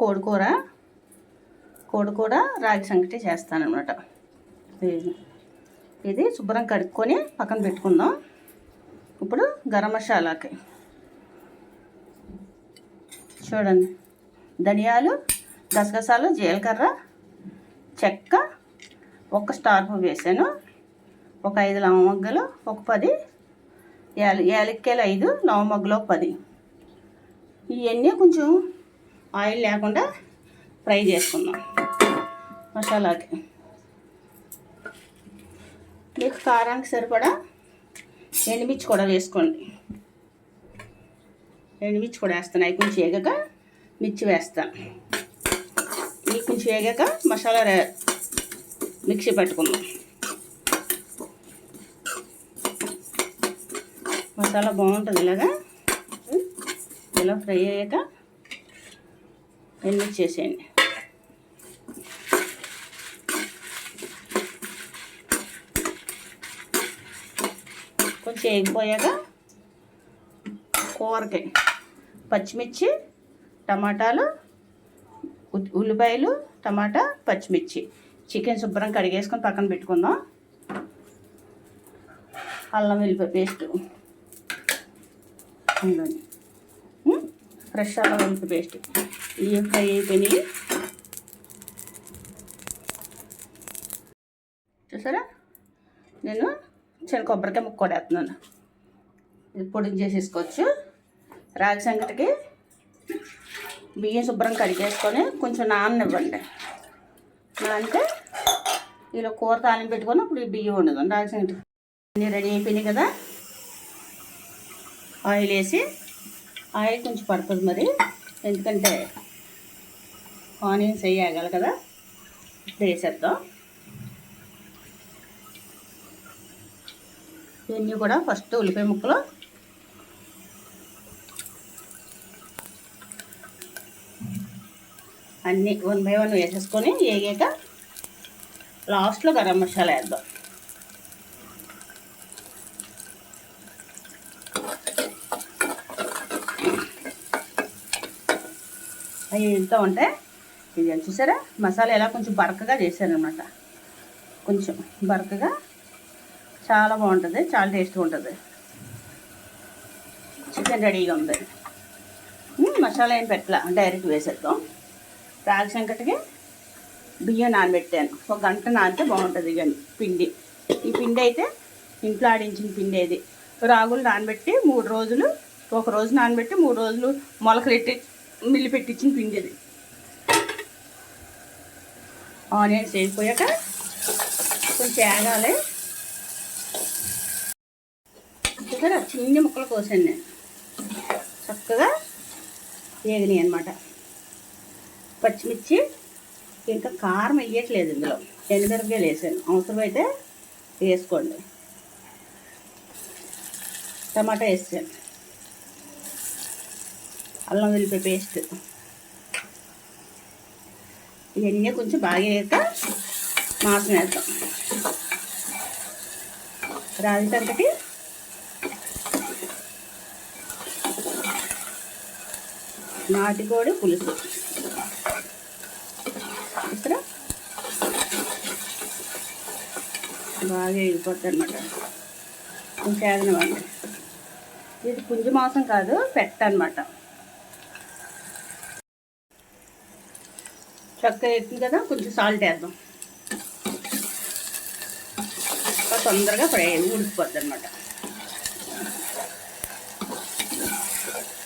కోడికూర కోడికూర రాగి సంగటి చేస్తానమాట ఇది ఇది శుభ్రం కడుక్కొని పక్కన పెట్టుకుందాం. ఇప్పుడు గరం మసాలాకి. చూడండి. ధనియాలు గసగసాలు జీలకర్ర చెక్క ఒక స్టార్ పువ్వు వేసాను. ఒక ఐదు లవంగలు ఒక పది యాలి యాలక్కాయలు ఐదు లవంగలు ఒక పది. ఇవన్నీ కొంచెం ఆయిల్ లేకుండా ఫ్రై చేసుకుందాం. మసాలాకి. మీకు కారానికి సరిపడా ఎండుమిర్చి కూడా వేసుకోండి. ఎండుమిర్చి కూడా వేస్తాను. అవి కొంచెం వేగాక మిర్చి వేస్తాను ఇవి కొంచెం వేగాక మసాలా రే- మిక్సీ పెట్టుకుందాం. మసాలా బాగుంటుంది ఇలాగా. ఇలా ఫ్రై అయ్యాక ఎన్ని చేసేయండి? కొంచెం వేగిపోయాక కూరకి పచ్చిమిర్చి టమాటాలు ఉల్లిపాయలు టమాటా పచ్చిమిర్చి. చికెన్ శుభ్రం కడిగేసుకొని పక్కన పెట్టుకుందాం. అల్లం వెల్లిపాయ పేస్ట్. ఉందండి ఫ్రెష్ అల్లం వెల్లిపాయ పేస్ట్. ఇవి ఫ్రై అయిపోయినాయి? చూసారా? నేను చిన్న కొబ్బరికాయ ముక్క కొడేస్తున్నాను ఇది పొడి చేసేసుకోవచ్చు. రాగి సంగటికి బియ్యం శుభ్రం కడిగేసుకొని కొంచెం నాననివ్వండి. అంటే ఇలా కూర తాలింపు పెట్టుకొని అప్పుడు ఈ బియ్యం ఉండదు రాగి సంగటి అన్నీ రెడీ అయిపోయినాయి కదా? ఆయిల్ వేసి ఆయిల్ కొంచెం పడుతుంది మరి. ఎందుకంటే ఆనియన్స్ వేయగల కదా? ఇప్పుడు వేసేద్దాం. ఇవన్నీ కూడా ఫస్ట్ ఉల్లిపాయ ముక్కలు. అన్నీ వన్ బై వన్ వేసేసుకొని వేగాక లాస్ట్లో గరం మసాలా వేద్దాం. అవి ఎంత ఉంటే ఇది చూసారా? మసాలా ఎలా కొంచెం బరకగా చేశాను అనమాట కొంచెం బరకగా చాలా బాగుంటుంది చాలా టేస్ట్గా ఉంటుంది. చికెన్ రెడీగా ఉంది. మసాలా ఏం పెట్టలా డైరెక్ట్ వేసేద్దాం. రాగి సంకటికి బియ్యం నానబెట్టాను. ఒక గంట నానితే బాగుంటుంది ఇక పిండి. ఈ పిండి అయితే ఇంట్లో ఆడించిన పిండి ఇది. రాగులు నానబెట్టి మూడు రోజులు ఒక రోజు నానబెట్టి మూడు రోజులు మొలకలెట్టి మిల్లి పెట్టించిన పిండి ఇది. ఆనియన్స్ వేగిపోయాక కొంచెం ఏగాలి. చూసారా చిన్ని ముక్కలు కోసాను నేను చక్కగా వేగినాయి అనమాట పచ్చిమిర్చి ఇంకా కారం వేయట్లేదు ఇందులో. ఎండుమిరపకాయలు వేసాను. అవసరమైతే వేసుకోండి. టమాటా వేసాను. అల్లం వెల్లిపాయ పేస్ట్. ఇవన్నీ కొంచెం బాగా వేయక మాసం వేద్దాం. రాగి నాటికోడి పులుసు. ఇక్కడ బాగా వేగిపోద్ది అనమాట కొంచెం ఇది పుంజు మాంసం కాదు పెట్ట అనమాట చక్క ఎక్కింది కదా కొంచెం సాల్ట్ వేద్దాం. తొందరగా ఫ్రై ఉడికిపోద్ది అనమాట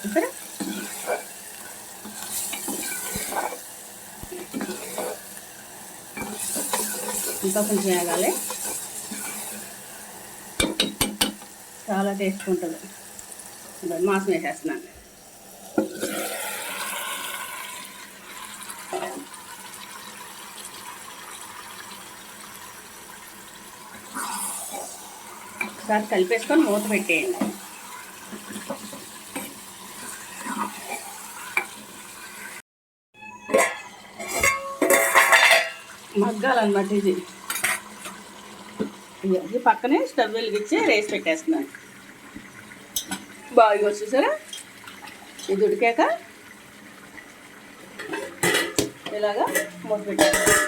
చూసారా ఇంకా కొంచెం వేగాలి. చాలా టేస్ట్ ఉంటుంది. మాసం వేసేస్తున్నాను. ఒకసారి కలిపేసుకొని మూత పెట్టేయండి. మగ్గాలన్నమాట ఇది. ఇది పక్కనే స్టవ్ వెలిగించి రేసి పెట్టేస్తున్నాను. బాగా వచ్చేసారా? ఇది ఉడికాక ఇలాగా మూత పెట్టేస్తాం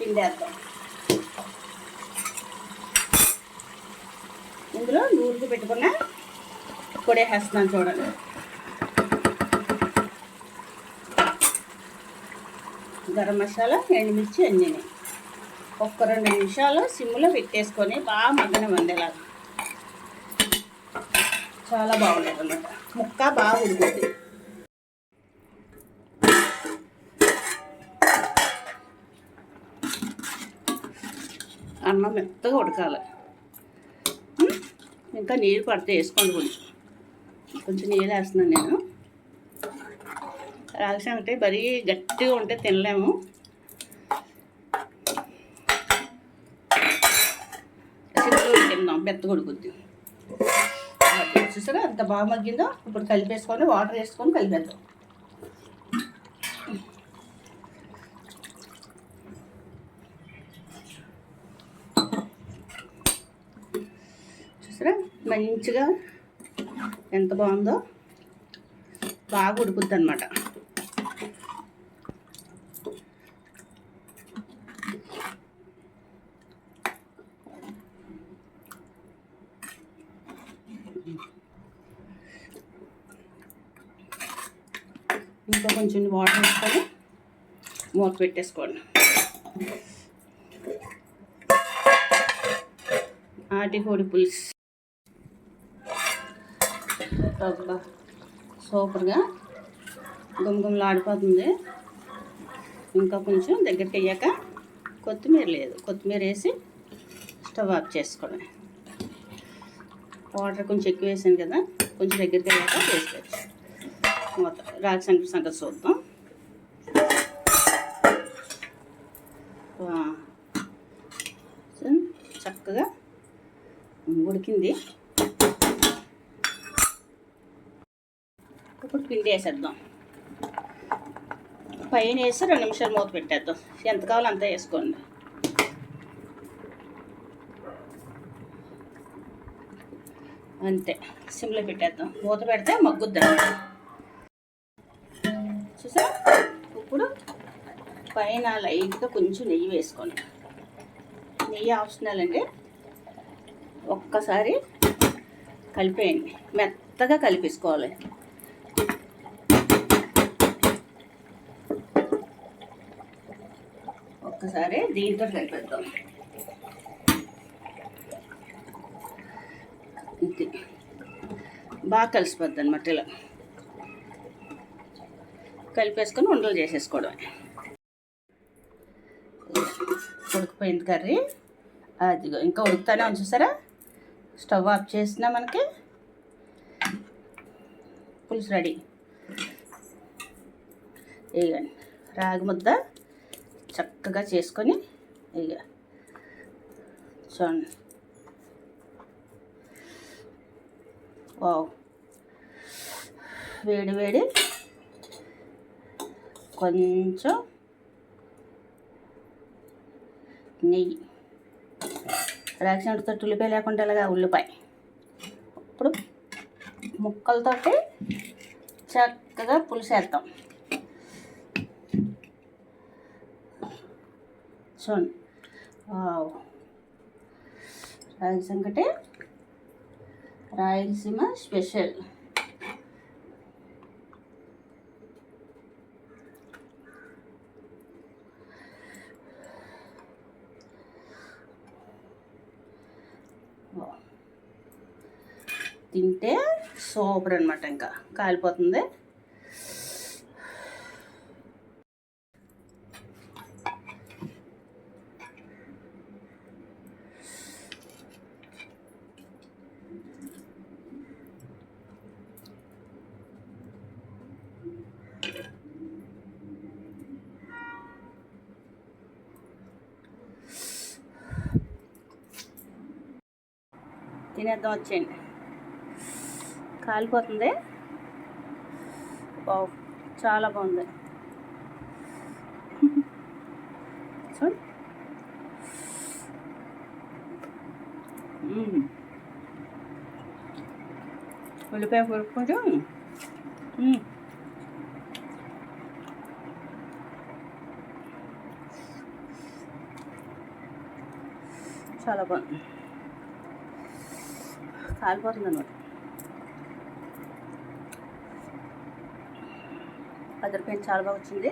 పిండేస్తాం ఇందులో నూరుకు పెట్టుకున్న కొడేసేస్తున్నాను చూడండి. గరం మసాలా ఎండుమిర్చి అన్నీ ఒక్క రెండు నిమిషాలు సిమ్లో పెట్టేసుకొని బాగా మగ్గన వందేలా చాలా బాగుంటుంది అనమాట ముక్క బాగా ఉడుకుతుంది అన్నం మెత్తగా ఉడకాలి. ఇంకా నీరు పడితే వేసుకోండి కొంచెం. కొంచెం నీళ్ళు వేస్తున్నాను నేను. రాల్సిన అంటే మరీ గట్టిగా ఉంటే తినలేము. తిన్నాం తిందాం మెత్తగా చూసారా అంత బాగా మగ్గిందో? ఇప్పుడు కలిపేసుకొని వాటర్ వేసుకొని కలిపేద్దాం. చూసారా? మంచిగా ఎంత బాగుందో బాగా ఉడుకుద్ది అనమాట ఇంకా కొంచెం వాటర్ వేసుకొని మూత పెట్టేసుకోండి. ఆటి కోడి పులుసు. అబ్బా సూపర్గా గుమగుమలాడిపోతుంది. ఇంకా కొంచెం దగ్గరికి అయ్యాక కొత్తిమీర లేదు. కొత్తిమీర వేసి స్టవ్ ఆఫ్ చేసుకోవడం. వాటర్ కొంచెం ఎక్కువ వేసాను కదా కొంచెం దగ్గరికి అయ్యాక వేసుకోవచ్చు మొత్తం రాగి సంగతి సంగతి చూద్దాం. వా. చక్కగా ఉడికింది. ఇప్పుడు పిండి వేసేద్దాం పైన వేసి రెండు నిమిషాలు మూత పెట్టేద్దాం. ఎంత కావాలో అంత వేసుకోండి. అంతే. సిమ్లో పెట్టేద్దాం. మూత పెడితే మగ్గుద్ది చూసా ఇప్పుడు పైన లైట్గా కొంచెం నెయ్యి వేసుకోండి. నెయ్యి ఆప్షనల్ అండి. ఒక్కసారి కలిపేయండి. మెత్తగా కలిపేసుకోవాలి. ఒక్కసారి దీంతో కలిపేద్దాం ఇది బాగా కలిసిపోద్ది అనమాట ఇలా. కలిపేసుకొని ఉండలు చేసేసుకోవడమే. ఉడికిపోయింది కర్రీ. అదిగో ఇంకా ఉడుకుతానే ఉంచుసారా స్టవ్ ఆఫ్ చేసినా మనకి పులుసు రెడీ. వేయండి రాగి ముద్ద. చక్కగా చేసుకొని ఇక చూడండి. వావ్. వేడి వేడి. కొంచెం నెయ్యి. రాక్షణతో ఉల్లిపాయ లేకుండా ఇలాగా ఉల్లిపాయ? ఇప్పుడు ముక్కలతోటి చక్కగా పులుసేద్దాం. చూడండి వావ్ రాగి సంకటి రాయలసీమ స్పెషల్. తింటే సూపర్ అనమాట ఇంకా. కాలిపోతుంది. తినేద్దాం వచ్చేయండి కాలిపోతుంది. బావు చాలా బాగుంది. ఉల్లిపాయ కొరకు కొంచెం చాలా బాగుంది. కాలిపోతుంది అనమాట అదర్ చాలా బాగా వచ్చింది.